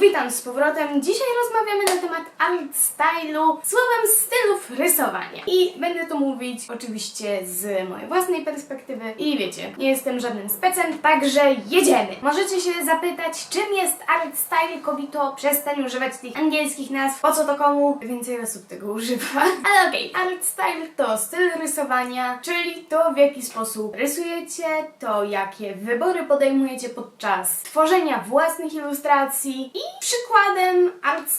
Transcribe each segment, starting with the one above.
witam z powrotem. Dzisiaj rozmawiamy na temat art stylu, słowem stylów rysowania. I będę tu mówić oczywiście z mojej własnej perspektywy. I wiecie, nie jestem żadnym specem, także jedziemy. Możecie się zapytać, czym jest art style, kobito? Przestań używać tych angielskich nazw. Po co to komu? Więcej osób tego używa. Ale okej, art style to styl rysowania, czyli to w jaki sposób rysujecie, to jakie wybory podejmujecie podczas tworzenia własnych ilustracji i przykładem art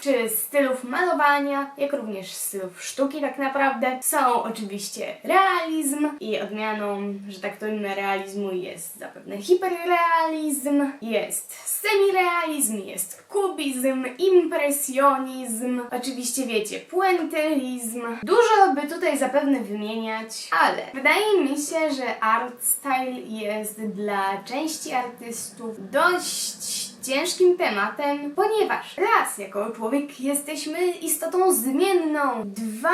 czy stylów malowania, jak również stylów sztuki tak naprawdę są oczywiście realizm i odmianą, że tak to inne realizmu jest zapewne hiperrealizm, jest semirealizm, jest kubizm, impresjonizm, oczywiście wiecie, puentylizm. Dużo by tutaj zapewne wymieniać, ale wydaje mi się, że art style jest dla części artystów dość ciężkim tematem, ponieważ raz, jako człowiek jesteśmy istotą zmienną, dwa,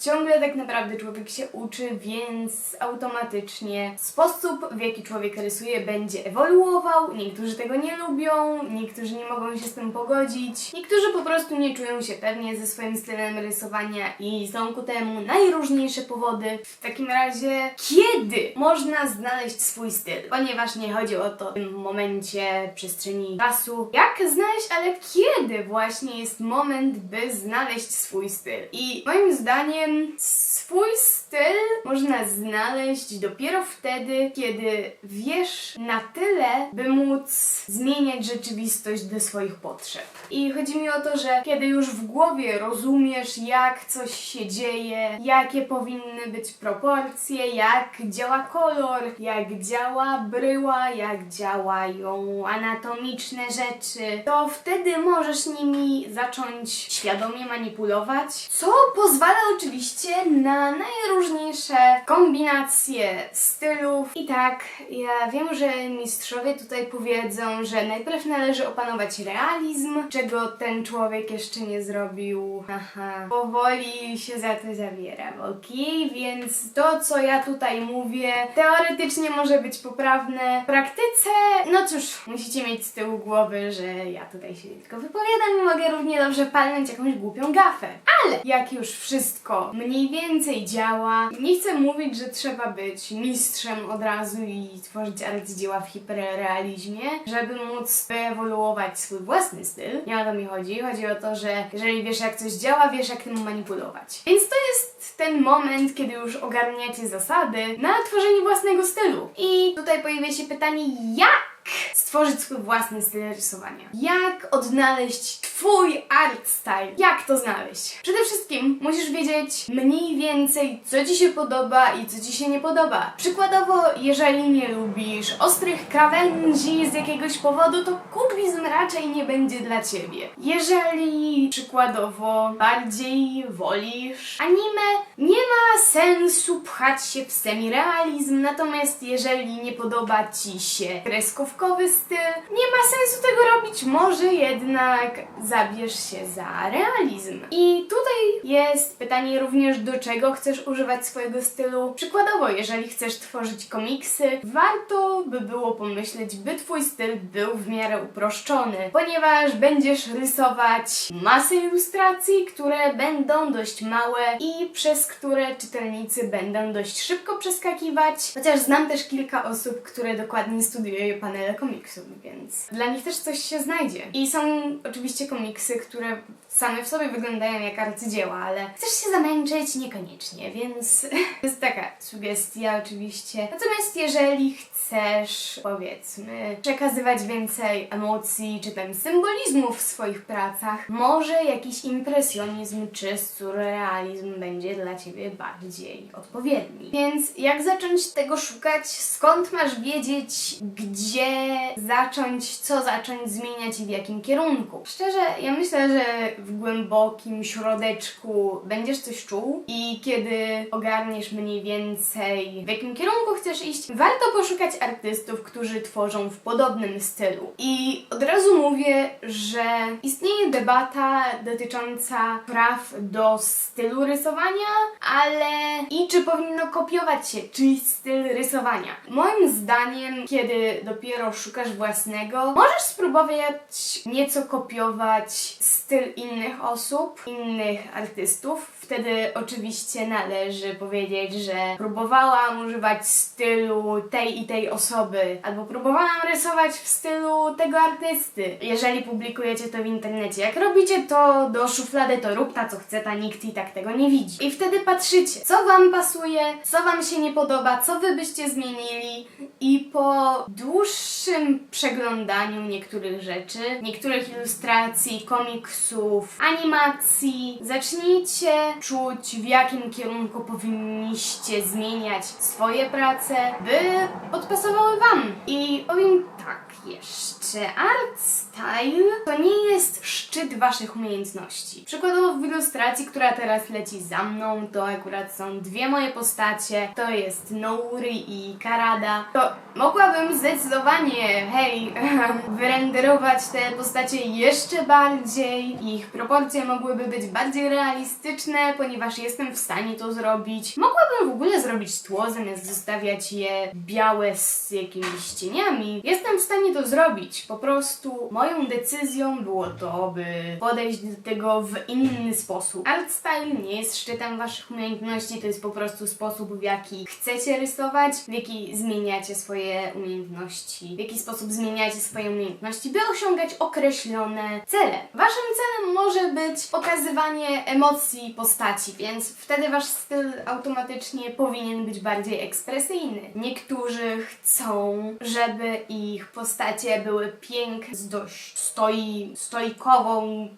ciągle tak naprawdę człowiek się uczy, więc automatycznie sposób, w jaki człowiek rysuje, będzie ewoluował. Niektórzy tego nie lubią, niektórzy nie mogą się z tym pogodzić, niektórzy po prostu nie czują się pewnie ze swoim stylem rysowania i są ku temu najróżniejsze powody. W takim razie, kiedy można znaleźć swój styl? Ponieważ nie chodzi o to w tym momencie przestrzeni czasu, jak znaleźć, ale kiedy właśnie jest moment, by znaleźć swój styl. I moim zdaniem swój styl można znaleźć dopiero wtedy, kiedy wiesz na tyle, by móc zmieniać rzeczywistość do swoich potrzeb. I chodzi mi o to, że kiedy już w głowie rozumiesz, jak coś się dzieje, jakie powinny być proporcje, jak działa kolor, jak działa bryła, jak działają anatomiczne rzeczy, to wtedy możesz nimi zacząć świadomie manipulować, co pozwala oczywiście na najróżniejsze kombinacje stylów. I tak, ja wiem, że mistrzowie tutaj powiedzą, że najpierw należy opanować realizm, czego ten człowiek jeszcze nie zrobił. Aha, powoli się za to zabieram, okej? Więc to, co ja tutaj mówię, teoretycznie może być poprawne. W praktyce, no cóż, musicie mieć z tyłu głowy, że ja tutaj się tylko wypowiadam i mogę równie dobrze palnąć jakąś głupią gafę. Ale jak już wszystko mniej więcej działa, nie chcę mówić, że trzeba być mistrzem od razu i tworzyć arcydzieła w hiperrealizmie, żeby móc wyewoluować swój własny styl. Nie o to mi chodzi. Chodzi o to, że jeżeli wiesz jak coś działa, wiesz jak tym manipulować. Więc to jest ten moment, kiedy już ogarniacie zasady na tworzenie własnego stylu. I tutaj pojawia się pytanie, jak stworzyć swój własny styl rysowania. Jak odnaleźć Twój art style? Jak to znaleźć? Przede wszystkim musisz wiedzieć mniej więcej, co Ci się podoba i co Ci się nie podoba. Przykładowo, jeżeli nie lubisz ostrych krawędzi z jakiegoś powodu, to kubizm raczej nie będzie dla Ciebie. Jeżeli przykładowo bardziej wolisz anime, nie ma sensu pchać się w semirealizm, natomiast jeżeli nie podoba Ci się styl, nie ma sensu tego robić, może jednak zabierz się za realizm. I tutaj jest pytanie również, do czego chcesz używać swojego stylu. Przykładowo, jeżeli chcesz tworzyć komiksy, warto by było pomyśleć, by Twój styl był w miarę uproszczony, ponieważ będziesz rysować masę ilustracji, które będą dość małe i przez które czytelnicy będą dość szybko przeskakiwać. Chociaż znam też kilka osób, które dokładnie studiują panele komiksów, więc dla nich też coś się znajdzie. I są oczywiście komiksy, które same w sobie wyglądają jak arcydzieła, ale chcesz się zamęczyć? Niekoniecznie, więc to jest taka sugestia oczywiście. Natomiast jeżeli chcesz, powiedzmy, przekazywać więcej emocji czy tam symbolizmu w swoich pracach, może jakiś impresjonizm czy surrealizm będzie dla Ciebie bardziej odpowiedni. Więc jak zacząć tego szukać? Skąd masz wiedzieć, gdzie zacząć, co zacząć zmieniać i w jakim kierunku? Szczerze, ja myślę, że w głębokim środeczku będziesz coś czuł i kiedy ogarniesz mniej więcej w jakim kierunku chcesz iść, warto poszukać artystów, którzy tworzą w podobnym stylu. I od razu mówię, że istnieje debata dotycząca praw do stylu rysowania, ale i czy powinno kopiować się czyjś styl rysowania. Moim zdaniem, kiedy dopiero szukasz własnego, możesz spróbować nieco kopiować styl innych osób, innych artystów. Wtedy oczywiście należy powiedzieć, że próbowałam używać stylu tej i tej osoby, albo próbowałam rysować w stylu tego artysty. Jeżeli publikujecie to w internecie, jak robicie to do szuflady, to rób ta co chce, ta nikt i tak tego nie widzi. I wtedy patrzycie, co wam pasuje, co wam się nie podoba, co wy byście zmienili i po dłuższym przeglądaniu niektórych rzeczy, niektórych ilustracji, komiksów, animacji, zacznijcie czuć, w jakim kierunku powinniście zmieniać swoje prace, by podpasowały wam. I powiem tak jeszcze, art style to nie jest szczyt waszych umiejętności. Przykładowo w ilustracji, która teraz leci za mną, to akurat są dwie moje postacie, to jest Nouri i Karada. To mogłabym zdecydowanie, hej, wyrenderować te postacie jeszcze bardziej, ich proporcje mogłyby być bardziej realistyczne, ponieważ jestem w stanie to zrobić. Mogłabym w ogóle zrobić tło, zamiast zostawiać je białe z jakimiś cieniami. Jestem w stanie to zrobić. Po prostu moją decyzją było to, by podejść do tego w inny sposób. Art style nie jest szczytem waszych umiejętności, to jest po prostu sposób, w jaki chcecie rysować, w jaki zmieniacie swoje umiejętności, w jaki sposób zmieniacie swoje umiejętności, by osiągać określone cele. Waszym celem może być pokazywanie emocji postaci, więc wtedy wasz styl automatycznie powinien być bardziej ekspresyjny. Niektórzy chcą, żeby ich postacie były piękne, dość stoi,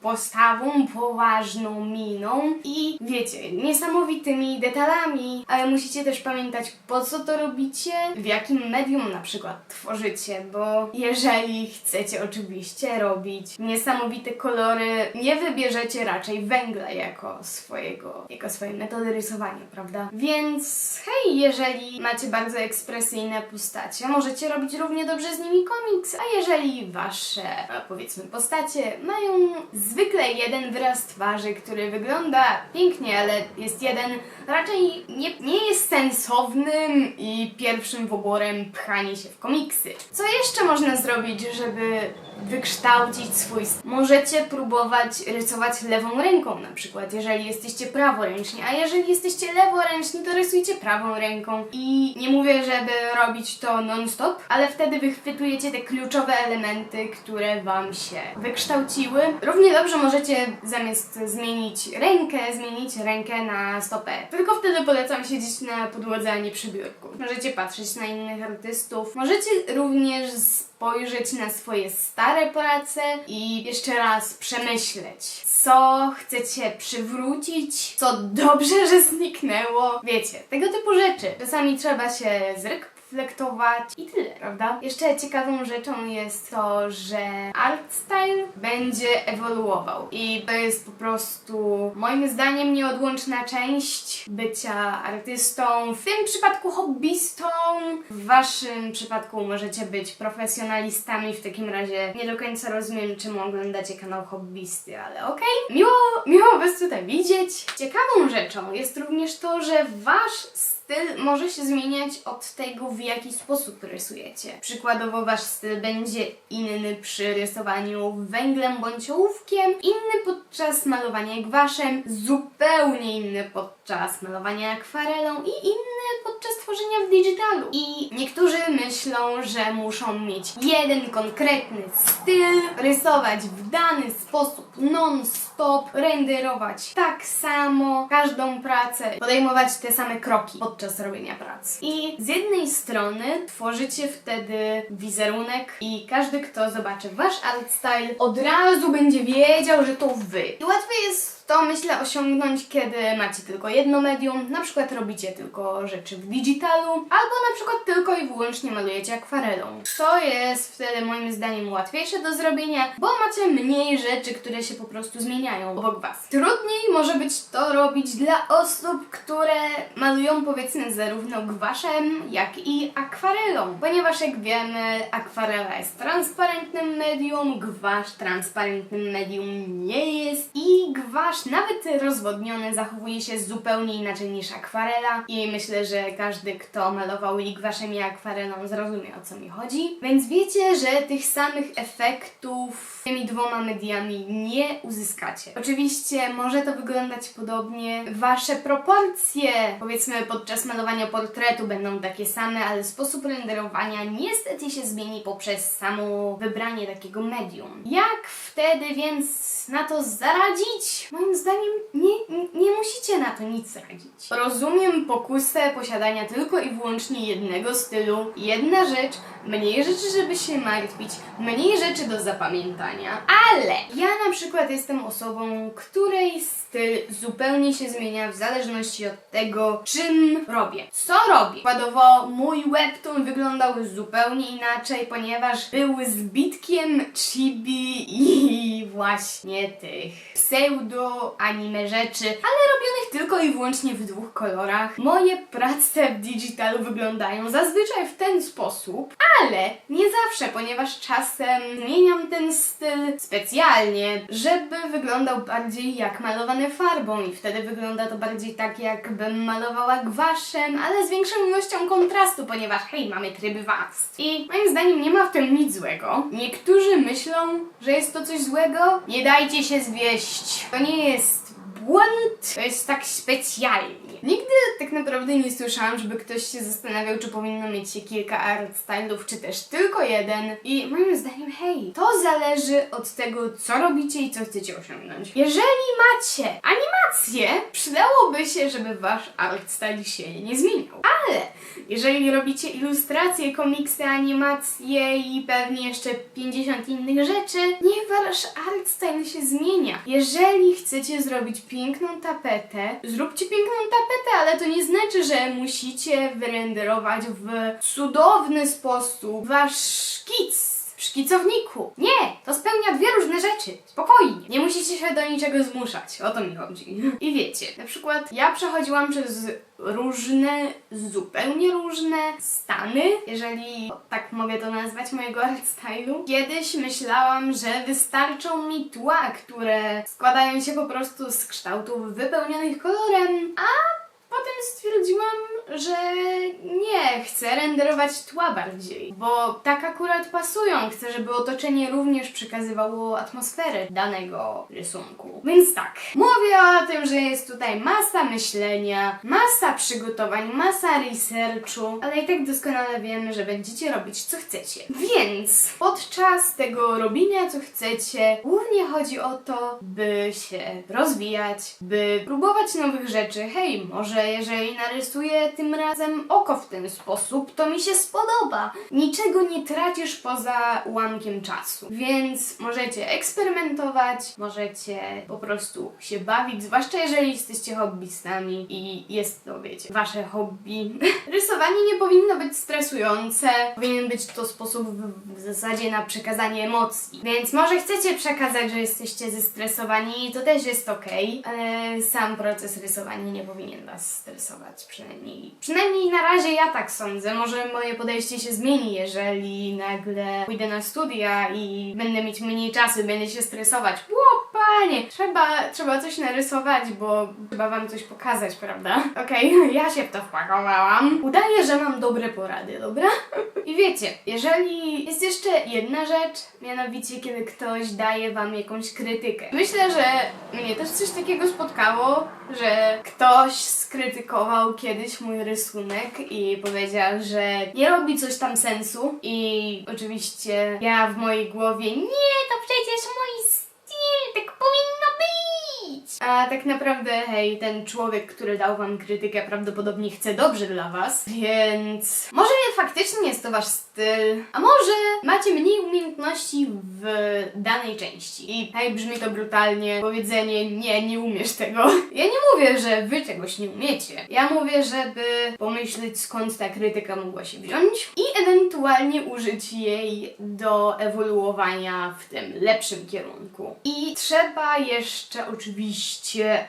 postawą, poważną miną i wiecie, niesamowitymi detalami, ale musicie też pamiętać po co to robicie, w jakim medium na przykład tworzycie, bo jeżeli chcecie oczywiście robić niesamowite kolory, nie wybierzecie raczej węgla jako swojego, jako swojej metody rysowania, prawda? Więc hej, jeżeli macie bardzo ekspresyjne postacie, możecie robić równie dobrze z nimi komiks, a jeżeli wasze, powiedzmy, postacie mają zwykle jeden wyraz twarzy, który wygląda pięknie, ale jest jeden raczej nie, nie jest sensownym i pierwszym wyborem pchanie się w komiksy. Co jeszcze można zrobić, żeby wykształcić swój? Możecie próbować rysować lewą ręką na przykład, jeżeli jesteście praworęczni, a jeżeli jesteście leworęczni, to rysujcie prawą ręką. I nie mówię, żeby robić to non-stop, ale wtedy wychwytujecie te kluczowe elementy, które wam się wykształciły. Równie dobrze możecie zamiast zmienić rękę, zmienić rękę na stopę. Tylko wtedy polecam siedzieć na podłodze, a nie przy biurku. Możecie patrzeć na innych artystów. Możecie również spojrzeć na swoje stare prace i jeszcze raz przemyśleć, co chcecie przywrócić, co dobrze, że zniknęło. Wiecie, tego typu rzeczy. Czasami trzeba się zreflektować i tyle, prawda? Jeszcze ciekawą rzeczą jest to, że art style będzie ewoluował i to jest po prostu moim zdaniem nieodłączna część bycia artystą, w tym przypadku hobbystą, w waszym przypadku możecie być profesjonalistami, w takim razie nie do końca rozumiem, czemu oglądacie kanał hobbysty, ale okej. Miło, miło was tutaj widzieć. Ciekawą rzeczą jest również to, że wasz styl może się zmieniać od tego, w jaki sposób rysujecie. Przykładowo wasz styl będzie inny przy rysowaniu węglem bądź ołówkiem, inny podczas malowania gwaszem, zupełnie inny podczas malowania akwarelą i inny podczas tworzenia w digitalu. I niektórzy myślą, że muszą mieć jeden konkretny styl, rysować w dany sposób non-stop, renderować tak samo każdą pracę, podejmować te same kroki podczas robienia pracy. I z jednej strony tworzycie wtedy wizerunek i każdy, kto zobaczy wasz art style, od razu będzie wiedział, że to wy. I łatwiej jest to myślę osiągnąć, kiedy macie tylko jedno medium, na przykład robicie tylko rzeczy w digitalu, albo na przykład tylko i wyłącznie malujecie akwarelą. To jest wtedy moim zdaniem łatwiejsze do zrobienia, bo macie mniej rzeczy, które się po prostu zmieniają. Wymieniają obok Was. Trudniej może być to robić dla osób, które malują powiedzmy zarówno głaszem, jak i akwarelą, ponieważ jak wiemy, akwarela jest transparentnym medium, gwasz transparentnym medium nie jest i gwasz nawet rozwodniony zachowuje się zupełnie inaczej niż akwarela i myślę, że każdy, kto malował i gwaszem i akwarelą zrozumie o co mi chodzi. Więc wiecie, że tych samych efektów tymi dwoma mediami nie uzyskacie. Oczywiście może to wyglądać podobnie. Wasze proporcje, powiedzmy podczas malowania portretu będą takie same, ale sposób renderowania niestety się zmieni poprzez samo wybranie takiego medium. Jak wtedy więc na to zaradzić? Moim zdaniem nie, nie, nie musicie na to nic radzić. Rozumiem pokusę posiadania tylko i wyłącznie jednego stylu, jedna rzecz, mniej rzeczy, żeby się martwić, mniej rzeczy do zapamiętania, ale ja na przykład jestem osobą, której styl zupełnie się zmienia w zależności od tego, czym robię. Co robię? Przykładowo mój webtoon wyglądał zupełnie inaczej, ponieważ był zbitkiem chibi i właśnie tych pseudo anime rzeczy, ale robionych tylko i wyłącznie w dwóch kolorach. Moje prace w digitalu wyglądają zazwyczaj w ten sposób, ale nie zawsze, ponieważ czasem zmieniam ten styl specjalnie, żeby wyglądał bardziej jak malowany farbą i wtedy wygląda to bardziej tak, jakbym malowała gwaszem, ale z większą ilością kontrastu, ponieważ hej, mamy tryby warstw. I moim zdaniem nie ma w tym nic złego. Niektórzy myślą, że jest to coś złego. Nie dajcie się zwieść. To nie jest błąd, to jest tak specjalnie. Nigdy tak naprawdę nie słyszałam, żeby ktoś się zastanawiał, czy powinno mieć się kilka art stylów, czy też tylko jeden. I moim zdaniem, hej, to zależy od tego, co robicie i co chcecie osiągnąć. Jeżeli macie animację, przydałoby się, żeby wasz art style się nie zmieniał. Ale jeżeli robicie ilustracje, komiksy, animacje i pewnie jeszcze 50 innych rzeczy, niech wasz art style się zmienia. Jeżeli chcecie zrobić piękną tapetę, zróbcie piękną tapetę, ale to nie znaczy, że musicie wyrenderować w cudowny sposób wasz szkic w szkicowniku. Nie, to spełnia dwie różne rzeczy. Spokojnie. Nie musicie się do niczego zmuszać. O to mi chodzi. I wiecie, na przykład ja przechodziłam przez różne, zupełnie różne stany, jeżeli tak mogę to nazwać, mojego art stylu. Kiedyś myślałam, że wystarczą mi tła, które składają się po prostu z kształtów wypełnionych kolorem, a Potem stwierdziłam, że chcę renderować tła bardziej, bo tak akurat pasują. Chcę, żeby otoczenie również przekazywało atmosferę danego rysunku. Więc tak, mówię o tym, że jest tutaj masa myślenia, masa przygotowań, masa researchu, ale i tak doskonale wiemy, że będziecie robić co chcecie. Więc podczas tego robienia co chcecie, głównie chodzi o to, by się rozwijać, by próbować nowych rzeczy. Hej, może jeżeli narysuję tym razem oko w ten sposób, to mi się spodoba. Niczego nie tracisz poza ułamkiem czasu. Więc możecie eksperymentować, możecie po prostu się bawić, zwłaszcza jeżeli jesteście hobbystami i jest to, wiecie, wasze hobby. Rysowanie nie powinno być stresujące, powinien być to sposób w, zasadzie na przekazanie emocji. Więc może chcecie przekazać, że jesteście zestresowani, to też jest okej, ale sam proces rysowania nie powinien was stresować, przynajmniej. Przynajmniej na razie ja tak sądzę. Może moje podejście się zmieni, jeżeli nagle pójdę na studia i będę mieć mniej czasu, będę się stresować. Ło, panie, trzeba, trzeba coś narysować, bo trzeba wam coś pokazać, prawda? Okej, ja się w to wpakowałam. Udaję, że mam dobre porady, dobra? I wiecie, jeżeli jest jeszcze jedna rzecz, mianowicie kiedy ktoś daje wam jakąś krytykę. Myślę, że mnie też coś takiego spotkało, że ktoś skrytykował kiedyś mój rysunek i powiedział, że nie robi coś tam sensu i oczywiście ja w mojej głowie nie, to przecież mój styl, tak powinno być. A tak naprawdę, hej, ten człowiek, który dał wam krytykę, prawdopodobnie chce dobrze dla was, więc może faktycznie jest to wasz styl, a może macie mniej umiejętności w danej części. I hej, brzmi to brutalnie, powiedzenie nie, nie umiesz tego. Ja nie mówię, że wy czegoś nie umiecie. Ja mówię, żeby pomyśleć skąd ta krytyka mogła się wziąć i ewentualnie użyć jej do ewoluowania w tym lepszym kierunku. I trzeba jeszcze oczywiście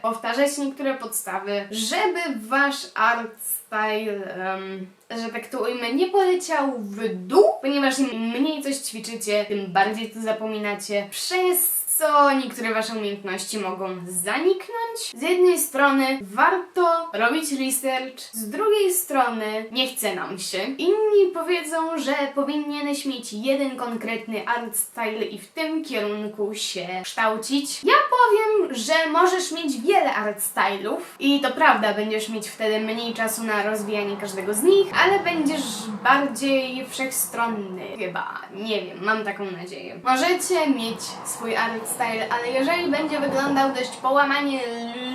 powtarzać niektóre podstawy, żeby wasz art style, em, że tak to ujmę, nie poleciał w dół, ponieważ im mniej coś ćwiczycie, tym bardziej to zapominacie, przez co niektóre wasze umiejętności mogą zaniknąć. Z jednej strony warto robić research, z drugiej strony nie chce nam się. Inni powiedzą, że powinieneś mieć jeden konkretny art style i w tym kierunku się kształcić. Ja powiem, że możesz mieć wiele art stylów i to prawda, będziesz mieć wtedy mniej czasu na rozwijanie każdego z nich, ale będziesz bardziej wszechstronny chyba. Nie wiem, mam taką nadzieję. Możecie mieć swój art style, ale jeżeli będzie wyglądał dość połamanie,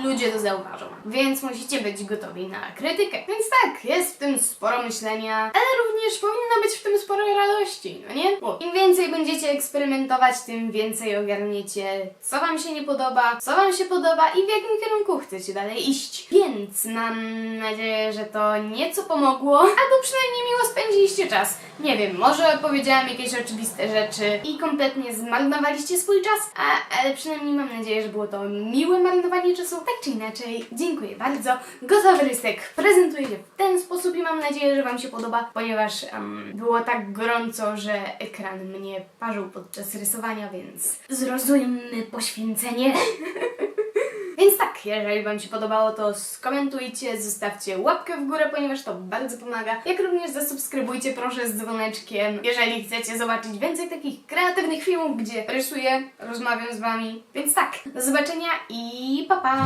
ludzie to zauważą. Więc musicie być gotowi na krytykę. Więc tak, jest w tym sporo myślenia, ale również powinno być w tym sporo radości, no nie? Bo im więcej będziecie eksperymentować, tym więcej ogarniecie, co wam się nie podoba, co wam się podoba i w jakim kierunku chcecie dalej iść. Więc mam nadzieję, że to nieco pomogło, albo przynajmniej miło spędziliście czas. Nie wiem, może powiedziałam jakieś oczywiste rzeczy i kompletnie zmarnowaliście swój czas, a, ale przynajmniej mam nadzieję, że było to miłe marnowanie czasu. Tak czy inaczej, dziękuję bardzo. Gotowy rysek prezentuję się w ten sposób i mam nadzieję, że Wam się podoba, ponieważ em, było tak gorąco, że ekran mnie parzył podczas rysowania, więc zrozummy poświęcenie. Więc tak, jeżeli Wam się podobało, to skomentujcie, zostawcie łapkę w górę, ponieważ to bardzo pomaga. Jak również zasubskrybujcie proszę z dzwoneczkiem, jeżeli chcecie zobaczyć więcej takich kreatywnych filmów, gdzie rysuję, rozmawiam z Wami. Więc tak, do zobaczenia i pa pa!